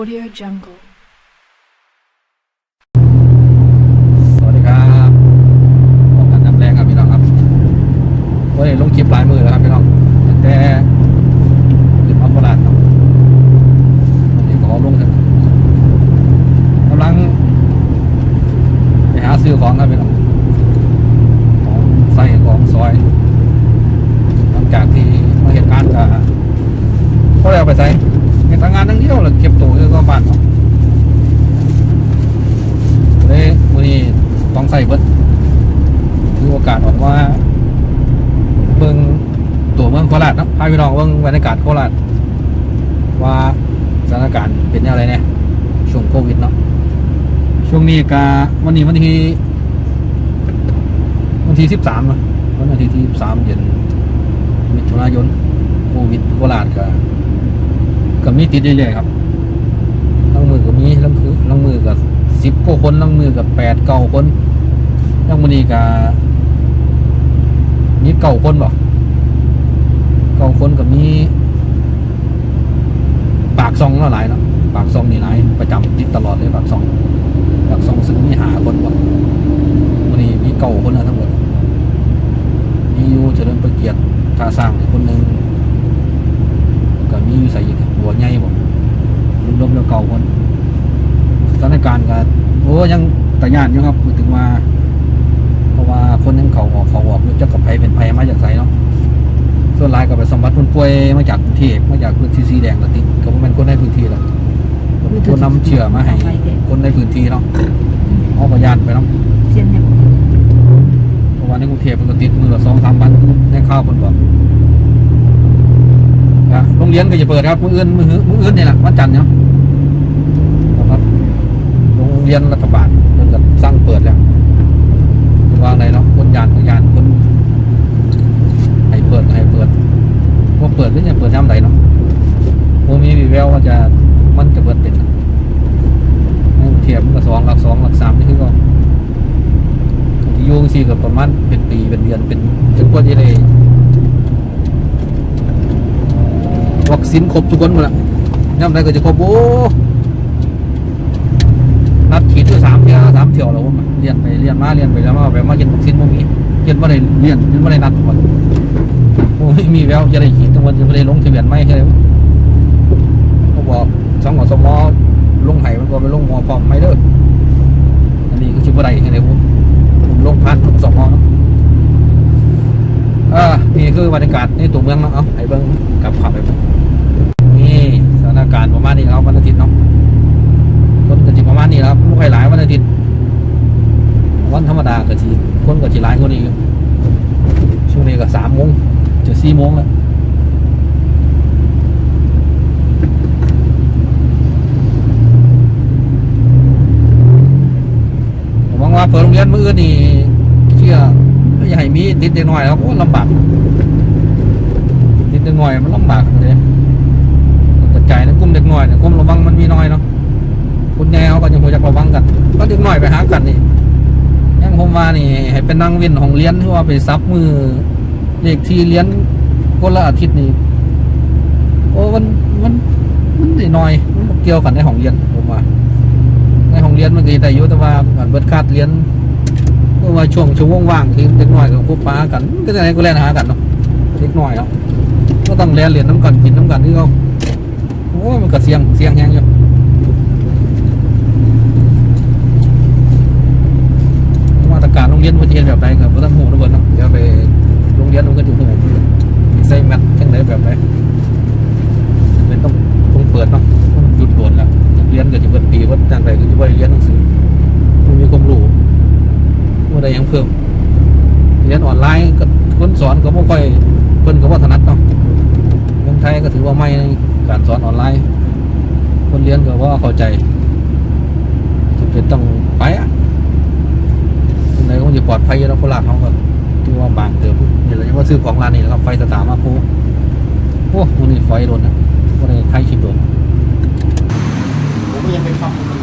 Audio Jungle. สวัสดีครับผมกันน้ำแรงครับพี่น้องครับวันนี้ลงคลิปหลายมือแล้วครับพี่น้องแต่ขึ้นมาโคราชครับวันนี้ก็ลงเถอะกำลังไปหาซื้อของครับพี่น้องของใส่ของซอย หลังจากที่มาเห็นงานกับเขาเลยเอาไปใส่ ทำงานทั้งเดียวเลยเก็บตัวคือก็บ้านเนาะเลยวันนี้ต้องใส่เบิดมีโอกาสออกว่าเบิ่งตัวเมืองโคราชเนาะพาพี่น้องเบิ่งบรรยากาศโคราชว่าสถานการณ์เป็นอย่างไรเนี่ยช่วงโควิดเนาะช่วงนี้กาวันนี้วันที่วันที่สิบสามเนาะวันอาทิตย์ที่สิบสามเดือนมิถุนายนโควิดโคราชก็ ก็มีติดเรื่อยๆครับลังมือก็มีลังคือลังมือกับสิบกว่าคนลังมือกับแปดเก้าคนลังมือนี้กับมีเก้าคนบ่เก้าคนกับมีปากซองละหลายเนาะปากซองนี่หลายประจำติดตลอดเลยปากซองปากซองซึ่งมีหาคนบ่วันนี้มีเก้าคนล้วทั้งหมดมีอยู่เจริญประเกียรติท่าสร้างอีกคนหนึ่ง มีอยู่ใส่อีกหัวใหญ่บ่รวมๆแล้วเก่าคนสถานการณ์ก็โอ้ยังแต่ยานอยู่ครับพูดถึงว่า เพราะว่าคนยังเขาออกเขาออกอยู่เจ้ากับไผเป็นไผมาจากไสเนาะส่วนหลายก็ไปสมบัติคนป่วยมาจากกรุงเทพมาจากพื้นที่สีแดงละติก็บ่แม่นคนในพื้นที่ละก็เป็นคนนำเชื่อมาให้คนในพื้นที่เนาะเอาประยานไปเนาะเสียนเนี่ยเพราะว่าในกรุงเทพมันก็ติดมือละสองสามพันในข้าวคนบอก นะโรงเรียนก็จะเปิดครับ มืออื่นมือหื้อมืออื่นนี่แหละวันจันทร์เนาะครับโรงเรียนรัฐบาลเพิ่นก็สร้างเปิดแล้ววางไหนเนาะคนยานก็ยานคนให้เปิดให้เปิดว่าเปิดหรือจะเปิดย่ำใดเนาะมันมีวีแววว่าจะมันจะเปิดเป็นนะเทียบมันก็สองหลักสองหลักสามนี่คือก็ที่โยงซีกับประมาณเป็นปีเป็นเดือนเป็นจนกว่าจะได้ วัคซีนครบทุกคนหมดละย่ำใดก็จะครบโอ้นัดขีดด้วยสามเที่ยวสามเที่ยวแล้วผมเรียนไปเรียนมาเรียนไปแล้วมาแบบมาเรียนวัคซีนบ่มีเรียนว่าได้เรียนเรียนว่าได้นัดทุกคนโอ้ไม่มีแววจะได้ขีดทุกวันจะไม่ได้ลงทะเบียนไม่ใช่ไหมเขาบอกสองหอสมอลงไห้มันก็ไปลงหมอพร้อมไม่เด้ออันนี้คือชิบะไรใช่ไหมผมผมลงพันทุกสองห้อนะอ่านี่คือบรรยากาศในตัวเมืองเนาะเอาไอ้เบิ้งกลับขับไปเบิ่ง การประมาณนี้ครับวันอาทิตย์เนาะคนก็จิประมาณนี้ครับลูกไผ่หลายวันอาทิตย์วันธรรมดาก็จีคนก็จีหลายคนอีกช่วงนี้ก็สามโมงจะสี่โมงแล้วมหวังว่าเปิดโรงเรียนมืออื่นนี่เชื่ออย่ให้มีติดเด็กน้อยครับโอ้ลำบากติดเด็กน้อยมันลำบากเลยกระจายในกลุ่ม เด็กหน้อยเนี่ยกลุ่มระวังมันมีน้อยเนาะคุณแนวก็ยังพอจะระวังกันก็เด็กหน้อยไปหากันนี่ยังผมว่านี่ให้เป็นนั่งเวียนของเรียนที่ว่าไปซับมือเลขที่เรียนคนละอาทิตย์นี่โอ้มันมันมันได้น้อยมันเกี่ยวกันในห้องเรียนผมว่าในห้องเรียนมันก็ได้อยู่แต่ว่าการเบิดคาดเรียนเมื่อว่าช่วงช่วงว่างที่เด็กน้อยกับครูป้ากัน ก็จะไหนก็เล่นหากันเนาะเด็กน้อยเนาะก็ต้องเรียนเรียนน้ำกันกินน้ำกันที่เขา อ้ยมันก็เสียงเสียงแฮงอยู่มาตรการโรงเรียนมันจะเห็นแบบไหนครับเราต้องหูทุกคนเนาะเดี๋ยวไปโรงเรียนมันก็อยู่หูมีใส่แมทจังไหนแบบไหนเป็นต้องต้องเปิดเนาะต้องหยุดโดนแล้วเรียนก็จะเปิดปีว่าจังไรก็จะไปเรียนหนังสือมันมีความรู้ว่าได้ยังเพิ่มเรียนออนไลน์ก็คนสอนก็ไม่ค่อยเพิ่นก็ว่าถนัดเนาะเมืองไทยก็ถือว่าไม่ การสอนออนไลน์ คนเรียนก็ว่าเข้าใจจะเป็นต้องไปอะคนไหนคงจะปลอดภัยแล้วโคราชเขาก็ถือว่าบางเติมนี่แหละว่าซื้อของร้านนี้นะครับไฟสตาร์มาโพโอ้วันนี้ไฟโดนนะว่าในไทยชิมโดนผมยังไปฟังมัน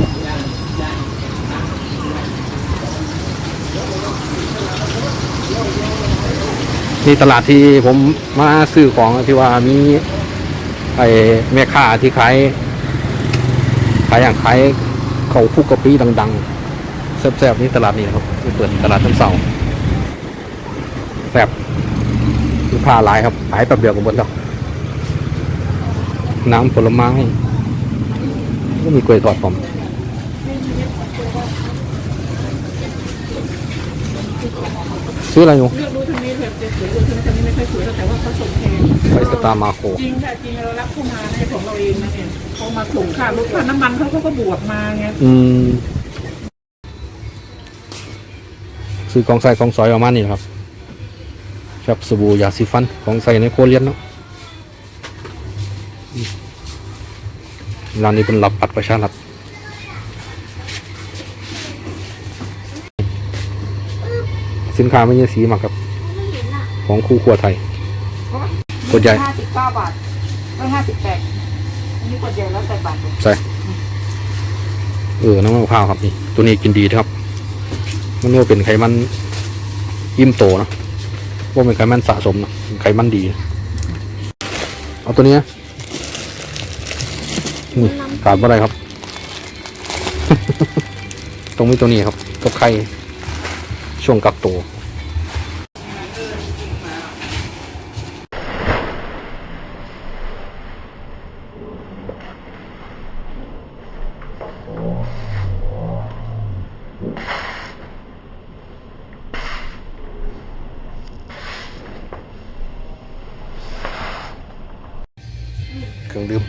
ย่างย่างที่ตลาดที่ผมมาซื้อของที่ว่ามี ไอ้แม่ค้าที่ขายขายอย่างขายเขาคุกกะปิดังๆแซ่บๆนี่ตลาดนี้นะครับที่เปิดตลาดทั้งเสาร์แซ่บลูกค้าหลายครับขายแป๊บเดียวก็หมดแล้วน้ำผลไม้ก็มีกล้วยทอดผมซื้ออะไรอยู่เลือกดูทางนี้แบบสวยๆดูทางนี้ไม่ค่อยสวยแต่ว่าเขาส่งแพง ไปสตาร์มาโคจริงค่ะจริงเรารับเข้ามาในของเราเองนะเนี่ยเขามาส่งค่ารถค่าน้ำมันเขาก็บวกมาไงอืมซื้อของใส่ของสอยประมาณนี้ครับครับสบู่ยาสีฟันของใส่ในครัวเรียนเนาะอืมร้านนี้เป็นรับปัดประชารัฐสินค้าไม่ใช่สีมากครับ ของคู่ครัวไทย กดใหญ่ห้าสิบเก้าบาทไม่ห้าสิบแปดอันนี้กดใหญ่แล้วแต่บาทใส่เออน้ำมันมะพร้าวครับนี่ตัวนี้กินดีนะครับมันว่าเป็นไขมันยิ่มโตเนอะว่าเป็นไขมันสะสมเนอะเป็นไขมันดี เอาตัวนี้นะนี่ขาดอะไรครับ ตรงนี้ตัวนี้ครับกับไข่ช่วงกักตัว รื่องดื่ม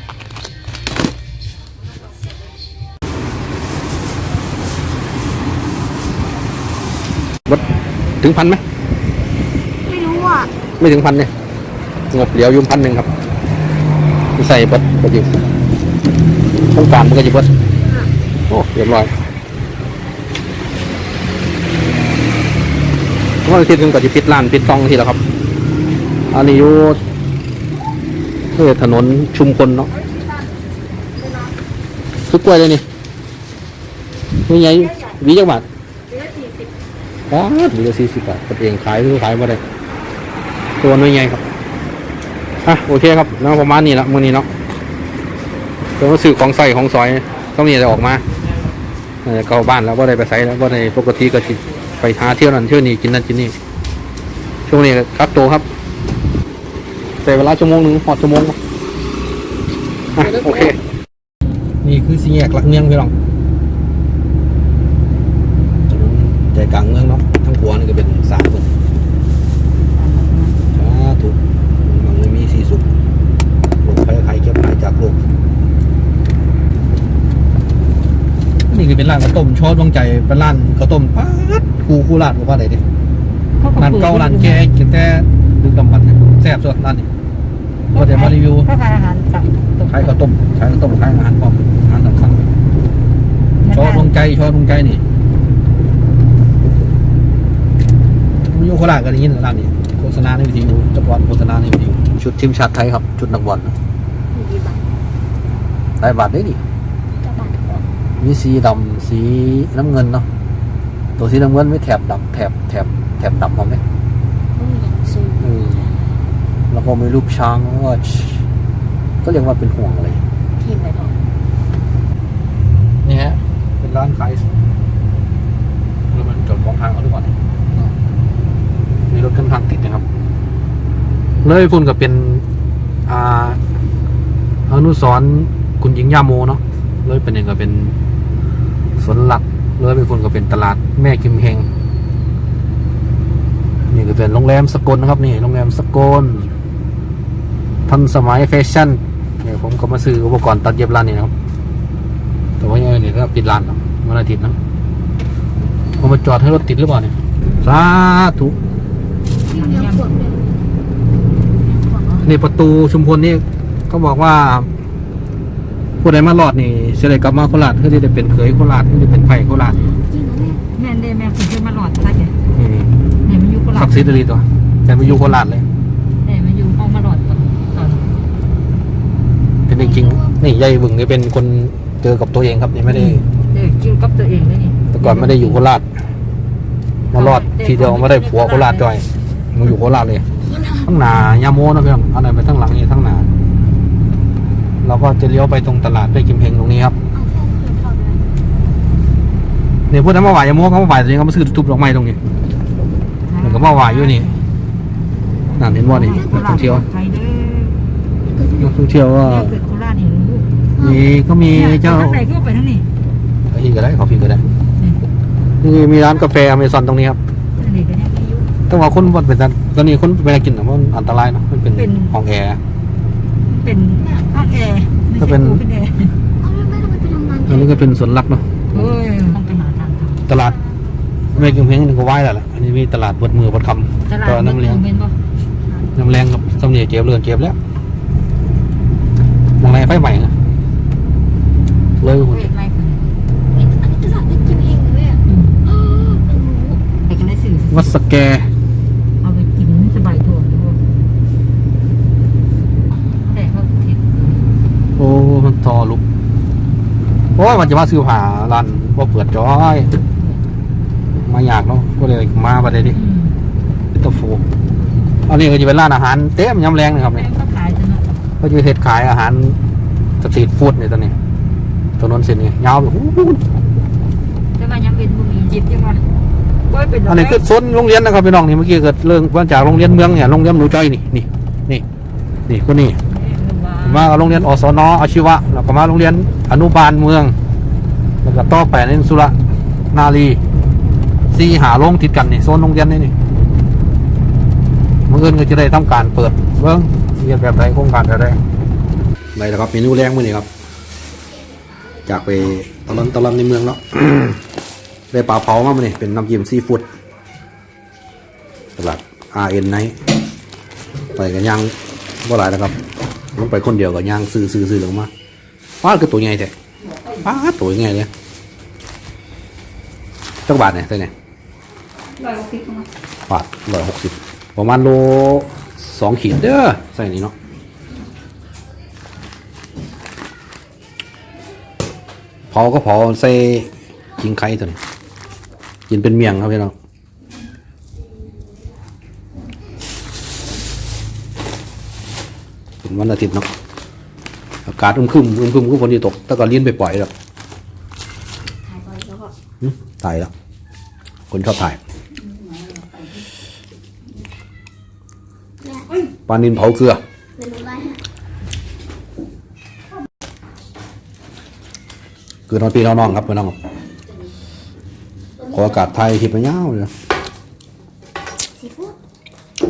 วัดถึงพันไหม ไม่รู้อะ ไม่ถึงพันเนี่ย งบเหลียวอยุ่มพันหนึ่งครับใส่เบัดก็อยู่ต้องการมันก็จะเบัดโอ้เรียบร้อยวันอาทิตย์หนึงก็จะปิดร้านปิดซองทีแล้วครับ อันนี้อยู่ เออถนนชุมพลเนาะซื้อกล้วยเลยนี่นี่ไงวิจักบาทอ๋อวิละสี่สิบบาทตัวเองขายหรือขายมาได้ตัวน้อยใหญ่ครับอะโอเคครับเนาะประมาณนี้ละมื้อนี้เนาะเดี๋ยวมาซื้อของใส่ของซอยต้องมีจะไรออกมาเออเข้าบ้านแล้วว่าได้ไปใส่แล้วว่าในปกติก็สิไปหาเที่ยวนั่นเที่ยวนี่กินนั่นกินนี่ช่วงนี้ครับโตครับ ใส่เวลาชั่วโมงหนึ่งหอดชั่วโมงอะโอเค นี่คือสี่แยกหลักเมืองพี่น้องถนนใจกลางเมืองเนาะทั้งหัวนี่ก็เป็นสามคนสาธุมันไม่มีสีสุขโรคภัยไข้เจ็บหายจากโรคนี่คือเป็นร้านข้าวต้มชอดวงใจเป็นร้านข้าวต้มป๊าดคูคูราดหรือว่าอะไรดิร้านเก่าร้านแก่กินแต่ดึกดำบรรพ์แซ่บสุดร้านนี้ ก็เดี๋ยวมารีวิวถ้าทานอาหารตับขายข้าวต้มขายข้าวต้มขายอาหารพร้อมอาหารตามสั่งชอดวงใจชอดวงใจนี่มีโยโคราชกันอย่างนี้นะร้านนี้โฆษณาในวิทยุจักรวาลโฆษณาในวิทยุชุดทีมชาติไทยครับ ชุดนักบอลกี่บาทหลายบาทได้ดิจะบาทก่อนมีสีดำสีน้ำเงินเนาะตัวสีน้ำเงินไม่แถบดำแถบแถบแถบดำเอาไหม ไม่อยากซื้อ เออ แล้วก็มีรูปช้างแล้วก็ก็เรียกว่าเป็นห่วงอะไรทีมไหนบอกนี่ฮะเป็นร้านขายแล้วมันจดของทางเขาด้วยก่อนมีรถกันทางติดนะครับ เลยพุ่นก็เป็นอ่าอนุสรณ์คุณหญิงยาโมเนาะเลยเป็นเองก็เป็นสวนหลักเลยไปพุ่นก็เป็นตลาดแม่กิมเฮงนี่ก็เป็นโรงแรมสกลนะครับนี่โรงแรมสกล ทันสมัยแฟชั่นเนี่ยผมก็มาซื้ออุปกรณ์ตัดเย็บร้านนี้นะครับ แต่ว่ายังไงเนี่ยก็ปิดร้านเนาะวันอาทิตย์นะผมมาจอดให้รถติดหรือเปล่าเนี่ยสาธุเดี๋ยวขวดเลยนี่ประตูชุมพลนี่เขาบอกว่าผู้ใดมาหลอดนี่เสได็จกลับมาโคราชเพื่อที่จะเป็นเขยโคราชเพื่อที่จะเป็นไผ่โคราชจริงเหรอแม่แม่นได้แม่คุณเคยมาหลอดซะเนี่ยนี่เนี่ยมันอยู่กหลอศัดกดิ์สิทธิ์อะไรตัวแต่มาอยู่โคราชเลยเนี่ยมันอยู่ห้องมาหลอดตอนตอน เป็นจริงๆนี่ยายบึงนี่เป็นคนเจอกับตัวเองครับนี่ไม่ได้เด็กกินกับตัวเองเลยนี่แต่ก่อนไม่ได้อยู่โคราชมารอดทีเดียวไม่ได้ผัวโคราชจอยมาอยู่โคราชเลยทั้งหนายาโมนะพี่น้องเอะไรไปทั้งหลังนี่ทั้งหนาเราก็จะเลี้ยวไปตรงตลาดด้วยกิมเฮงตรงนี้ครับเอาแฟนเพเนี่ยพูดนั้นมาไหวอยาโม้เขามาไหวตัวนี้เขามาซื้อทุบดอกไม้ตรงนี้มันก็มาไหวอยู่นี่นั่นเห็นว่านี่นักท่องเที่ยวใครเด้อนักท่องเที่ยวว่า มีก็มีเจ้าทางไหนก็ไปทางนี้ที่ก็ได้ขอพิงก็ได้ นี่มีร้านกาแฟอเมซอนตรงนี้ครับทางนี้ก็เนี่ยอายุต้องว่าคนบ่เป็นตันตอนนี้คนเวลากินน่ะมันอันตรายเนาะมันเป็นเป็นห้องแอร์เป็นห้องแอร์ไม่ก็ใช่เป็นปูเป็นแอร์เอาแล้วไม่ต้องไปทำงานอันนี้ก็เป็นสวนลักเนาะเฮ้ยต้องไปหาทางทำตลาดไม่กินเพียงนี่ก็ไหว้แล้วล่ะอันนี้มีตลาดบดมือบดคำตลาดก็น้ำเลี้ยงเป็นบ่น้ำแรงกับสำเนียงเก็บเรือนเก็บแล้วมองไรไฟใหม่นะ เลยเวทไม่คนอันนี้ตลาดไม่กินเองเลยอะอืมเออเพิ่งรู้ไปกันได้สื่อวัดสแกเอาไปกินสบายถั่วด้วยแต่เขาทิศโอ้มันทอลุกโอ้ยมันจะมาซื้อผ้าร้านบ่เปิดจอยมาอยากเนาะก็เลยมาประเดี๋ยวนี้อืมเป็นตะฟูอันนี้ก็จะเป็นร้านอาหารเต็มยำแรงนะครับแม่นี่งก็ขายจนเนาะก็จะเฮ็ดขายอาหารสตรีทฟู้ดนี่ตอนนี้ ถนนเส้นนี้ยาวแบบแต่ว่ายังเป็นบุมีจิตยังวะก็เป็นอันนี้คือโซนโรงเรียนนะครับพี่น้องนี่เมื่อกี้เกิดเรื่องมาจากโรงเรียนเมืองเนี่ยโรงเรียนหนูจ้อยนี่นี่นี่นี่คนนี้มากับโรงเรียนอสนอาชีวะแล้วก็มาโรงเรียนอนุบาลเมือง แล้วก็ต่อไปในสุรนารีซีหาโรงติดกันนี่โซนโรงเรียนนี่นี่เมื่อคืนก็จะได้ทำการเปิดเบิ้งเรียนแบบไหนโครงการแบบไหนไหนนะครับเมนูแรกมื้อนี้ครับ จากไปตลอนตลอนในเมืองเนาะได้ปลาเผามามื้อนี้เป็นน้ำจิ้มซีฟู้ดตลาด RN ไนไปกันย่างบ่หลายนะครับลงไปคนเดียวก็ย่างซื้อซื้อซื้อลงมาป้าดคือตัวใหญ่แท้ป้าดตัวใหญ่เลยจักบาทเนี่ยเท่าไหร่ร้อยหกสิบมาบาทร้อยหกสิบประมาณโลสองขีดเด้อใส่นี่เนาะาก็เผาใส่กิงไข่ตัวนี้กินเป็นเมียงครับพี่น้องเป็นวันอาทิตย์เนาะอากาศอึมครึมอึมครึมก็ฝนที่ตกแต่ก็เลี้ยนไปปล่อยแล้วถ่ายไปแล้วก็หึตายแล้ว คนชอบถ่ายเนี่ยปลานินเผาเกลือ เป็นอะไรฮะ คือนอนปีนอนนองครับพี่น้องขออากาศไทยทิพย์ไปเงาเลย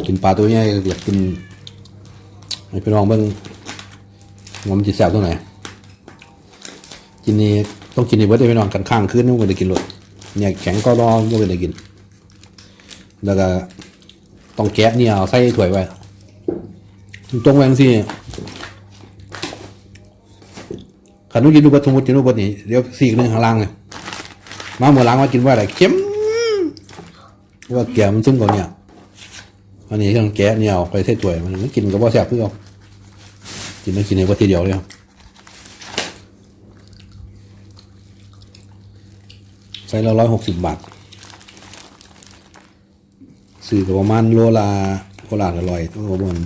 กินปลาตัวใหญ่อยากกินให้พี่น้องเบิ่งว่ามันจะแซ่บตรงไหนกินนี่ต้องกินในเบิร์ดเพี่น้องกันข้างคืนนี่ไม่ได้กินเลยเนี่ยแข็งก็รอไม่ได้กิน แล้วก็ต้องแกะเนี่ยเอาใส่ถ้วยไว้ตรงแวงสิ ขันนู้นกินดูบัตสมุติกินดูบัตนี่เดี๋ยวสี่หนึ่งข้างล่างเลยมาเมื่อล้างมากินว่าอะไรเค็มว่าแกะมันซึมกว่าเนี่ยอันนี้เครื่องแกะเนี่ยเอาไปใส่ถ้วยมันมันกินกับว่าแซ่บเพื่อกินไม่กินในวัตทีเดียวเลยครับใส่ละร้อยหกสิบบาทซื้อกับประมาณโลละโลละอร่อยต้องประมาณ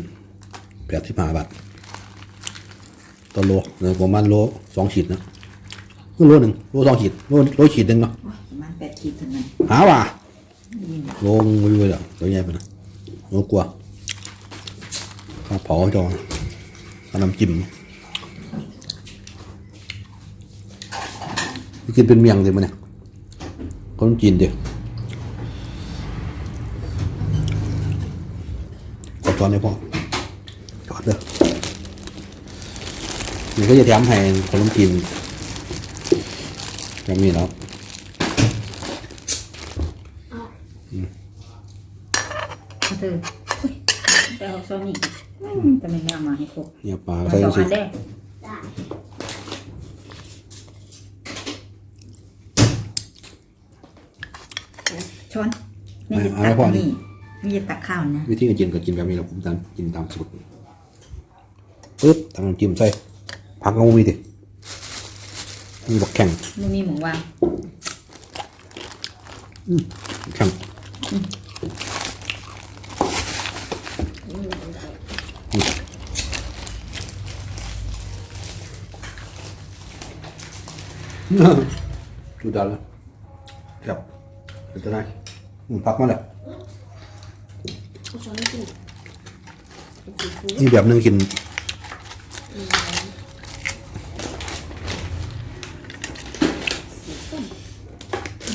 แปดสิบห้าบาท ต่อโลเนยประมาณโลสองขีดนะโลหนึ่งโลสองขีดโลโลขีดหนึ่งเนาะประมาณแปดขีดเท่านั้นหาว่ะลงไปเลยอะตัวใหญ่ไปนะโนกลัวข้าวเผาจองเอาน้ำจิ้มนี่กินเป็นเมียงเลยมันเนี่ยคนจีนเดียวกดตอนนี้พ่อจอดเด้อ นี่ก็จะแถมให้คนจีนแบบนี้แล้วเธอแต่เอาซ้อนี่จะไม่งามมาให้ครบเนี่ยปลาเอาใส่สองสิอันแรกได้ช้อนนี่จะตักอันนี่นี่จะตักข้าวนะวิธีการกินก็กินแบบนี้แหละผมตามกินตามสูตรปึ๊บตามน้ำจิ้มใส่ ผักกระมูมีดิมีบักแข่งนี่มีหมูวางแข่งดูดาวแล้วครับเป็นจะได้อืมพักมาแล้วเอาช้อนให้กินเป็นซีฟู้ดนี่แบบนึงกิน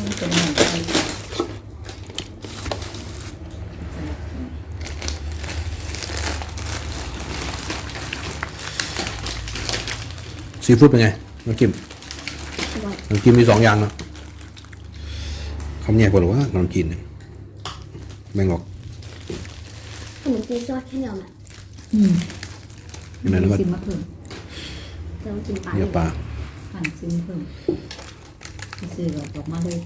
มันเป็นเหมือนกัน ซีฟู้ดเป็นไงน้ำจิ้มอร่อยน้ำจิ้มมีสองอย่างนะคำแยกบอกว่าน้ำจิ้มเนี่ยแม่งออกขนมจีนซอสแค่เดียวน่ะอืมยังไงนะว่าซิมมาเพิ่มเราต้องกินปลาเนื้อปลาหั่นซิมเพิ่มซื้อหลอกออกมาเลย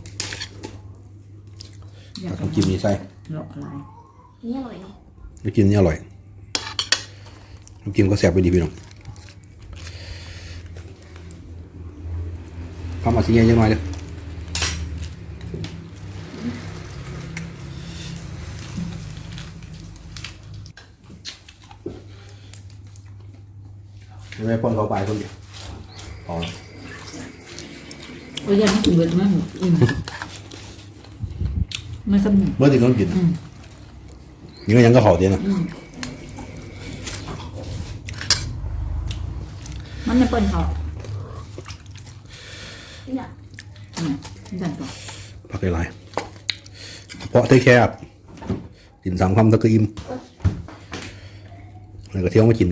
อยากน้ำจิ้มนี่ใส่หลอกลายนี่อร่อยเนาะน้ำจิ้มนี่อร่อยน้ำจิ้มก็แซ่บไปดีพี่น้อง ข้าวมาสีเย็นยังไงเด้อไม่ไม่ป้อนเขาไปคนเดียวพอแอืมดันต่อพักหลายๆเพราะได้แคบกินสามคำตะก็อิ่มแล้วก็เที่ยวมากิน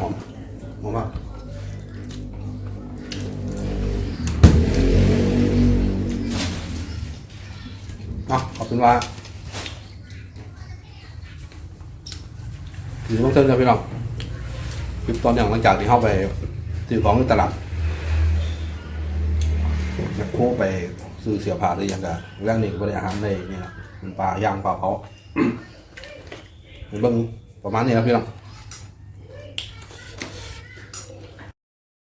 หอมหอมมากอะขอบคุณว่าถือต้องเส้นกันพี่น้องคลิปตอนอย่างหลังจากที่เข้าไปซื้อของในตลาดแมคโครไปซื้อเสียผ้าได้ยังกะแรกนี่ก็ได้อาหารในนี่นะมันปลาย่างปลาเผาเบิ่งประมาณนี้ครับพี่น้อง